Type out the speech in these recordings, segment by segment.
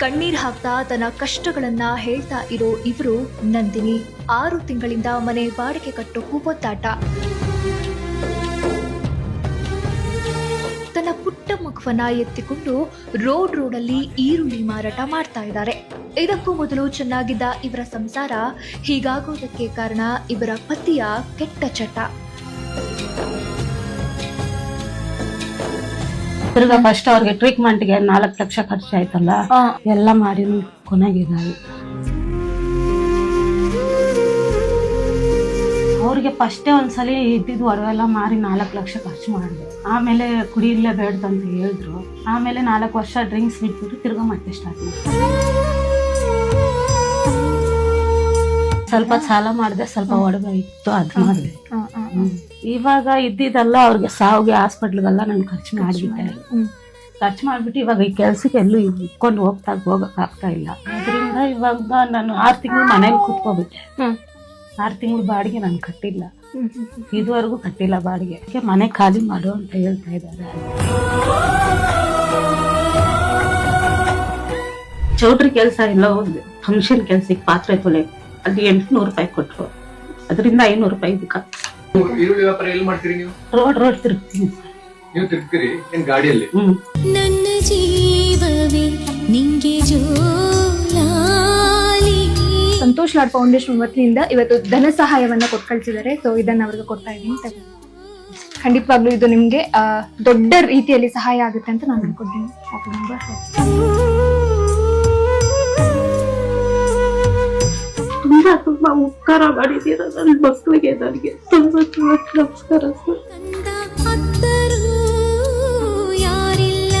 ಕಣ್ಣೀರ್ ಹಾಕ್ತಾ ತನ್ನ ಕಷ್ಟಗಳನ್ನ ಹೇಳ್ತಾ ಇರೋ ಇವರು ನಂದಿನಿ. ಆರು ತಿಂಗಳಿಂದ ಮನೆ ಬಾಡಿಗೆ ಕಟ್ಟೋ ಒದ್ದಾಟ ತನ್ನ ಪುಟ್ಟ ಮಗುವನ್ನ ಎತ್ತಿಕೊಂಡು ರೋಡ್ ರೋಡಲ್ಲಿ ಈರುಳ್ಳಿ ಮಾರಾಟ ಮಾಡ್ತಾ ಇದ್ದಾರೆ. ಇದಕ್ಕೂ ಮೊದಲು ಚೆನ್ನಾಗಿದ್ದ ಇವರ ಸಂಸಾರ ಹೀಗಾಗೋದಕ್ಕೆ ಕಾರಣ ಇವರ ಪತಿಯ ಕೆಟ್ಟ ಚಟ. ತಿರ್ಗಾ ಫಸ್ಟ್ ಅವ್ರಿಗೆ ಟ್ರೀಟ್ಮೆಂಟ್ಗೆ ನಾಲ್ಕು ಲಕ್ಷ ಖರ್ಚು ಆಯ್ತಲ್ಲ ಎಲ್ಲ ಮಾಡಿ ಕೊನೆಗಿದ್ದಾವೆ ಅವ್ರಿಗೆ ಫಸ್ಟೇ ಒಂದ್ಸಲ ಇದ್ದಿದ್ದು ಒಡವೆಲ್ಲ ಮಾರಿ ನಾಲ್ಕು ಲಕ್ಷ ಖರ್ಚು ಮಾಡಿದೆ ಆಮೇಲೆ ಕುಡಿಯಲ್ಲೇ ಬೇಡ್ದಂತ ಹೇಳಿದ್ರು. ಆಮೇಲೆ ನಾಲ್ಕು ವರ್ಷ ಡ್ರಿಂಕ್ಸ್ ಬಿಟ್ಬಿಟ್ಟು ತಿರ್ಗಾ ಮತ್ತೆ ಸ್ಟಾರ್ಟ್ ಮಾಡಿ ಸ್ವಲ್ಪ ಸಾಲ ಮಾಡಿದೆ ಸ್ವಲ್ಪ ಒಡವೆ ಇತ್ತು ಅದು ಮಾಡಿದೆ. ಇವಾಗ ಇದ್ದಿದ್ದೆಲ್ಲ ಅವ್ರಿಗೆ ಸಾವಿಗೆ ಹಾಸ್ಪಿಟ್ಲ್ಗೆಲ್ಲ ನಾನು ಖರ್ಚು ಮಾಡಿಬಿಟ್ಟೆ. ಖರ್ಚು ಮಾಡಿಬಿಟ್ಟು ಇವಾಗ ಈ ಕೆಲ್ಸಕ್ಕೆ ಎಲ್ಲೂ ಇಟ್ಕೊಂಡು ಹೋಗ್ತಾ ಹೋಗಕ್ ಆಗ್ತಾ ಇಲ್ಲ. ಅದರಿಂದ ಇವಾಗ ನಾನು ಆರು ತಿಂಗಳು ಮನೇಲಿ ಕೂತ್ಕೋಬಿಟ್ಟೆ. ಆರು ತಿಂಗಳು ಬಾಡಿಗೆ ನಾನು ಕಟ್ಟಿಲ್ಲ. ಇದುವರೆಗೂ ಕಟ್ಟಿಲ್ಲ ಬಾಡಿಗೆ. ಅದಕ್ಕೆ ಮನೆ ಖಾಲಿ ಮಾಡು ಅಂತ ಹೇಳ್ತಾ ಇದ್ದಾರೆ. ಚೌಟ್ರಿ ಕೆಲಸ ಎಲ್ಲ ಹೋಗಿದೆ ಫಂಕ್ಷನ್ ಕೆಲಸಕ್ಕೆ ಪಾತ್ರೆ ತೊಲೆ. ಅಲ್ಲಿ ಎಂಟುನೂರು ರೂಪಾಯಿ ಕೊಟ್ಟರು. ಅದರಿಂದ ಐನೂರು ರೂಪಾಯಿ ಇದಕ್ಕೆ ಈರುಳ್ಳಿ ವ್ಯಾಪಾರ ಎಲ್ಲಿ ಮಾಡ್ತೀರಿ ನೀವು? ರೋಡ್ ರೋಡ್ ತಿರುಗ್ತೀನಿ. ನೀವು ತಿರುಗ್ತೀರಿ? ಏನ್ ಗಾಡಿಯಲ್ಲಿ? ಹ್ಮ್. ನನ್ನ ಜೀವವೇ ನಿಂಗೆ ಜೋಲಾಲಿ. ಸಂತೋಷ್ ಲಾಡ್ ಫೌಂಡೇಶನ್ ವತಿಯಿಂದ ಇವತ್ತು ಧನ ಸಹಾಯವನ್ನ ಕೊಟ್ಟು ಕಳಿಸಿದ್ದಾರೆ. ಸೊ ಇದನ್ನ ಅವ್ರಿಗೆ ಕೊಡ್ತಾ ಇದ್ದೀನಿ ತಗೋ. ಖಂಡಿತವಾಗ್ಲೂ ಇದು ನಿಮ್ಗೆ ಆ, ದೊಡ್ಡ ರೀತಿಯಲ್ಲಿ ಸಹಾಯ ಆಗುತ್ತೆ ಅಂತ ನಾನು ಅನ್ಕೊಂಡಿದ್ದೀನಿ ಅದು ತುಂಬಾ ಉಪಕಾರ ಮಾಡಿದ್ದೀರ ನನ್ನ ಮಕ್ಕಳಿಗೆ ನನಗೆ ತುಂಬಾ ತುಂಬಾ ನಮಸ್ಕಾರ ಸರ್. ಕಂದ ಹತ್ತರೂ ಯಾರಿಲ್ಲ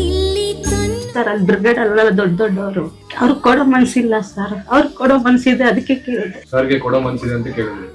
ಇಲ್ಲಿ ತನ್ನ ಸರ್ ಅಲ್ಲಿ ಬ್ರಿಗೇಡ್ ಅಲ್ಲ ದೊಡ್ಡ ದೊಡ್ಡವರು. ಅವ್ರು ಕೊಡೋ ಮನಸ್ಸಿಲ್ಲ ಸರ್. ಅವ್ರು ಕೊಡೋ ಮನಸ್ಸಿದೆ ಅದಕ್ಕೆ ಕೇಳಿದೆ. ಸರ್ಗೆ ಕೊಡೋ ಮನ್ಸಿದೆ ಅಂತ ಕೇಳಿದ್ರಿ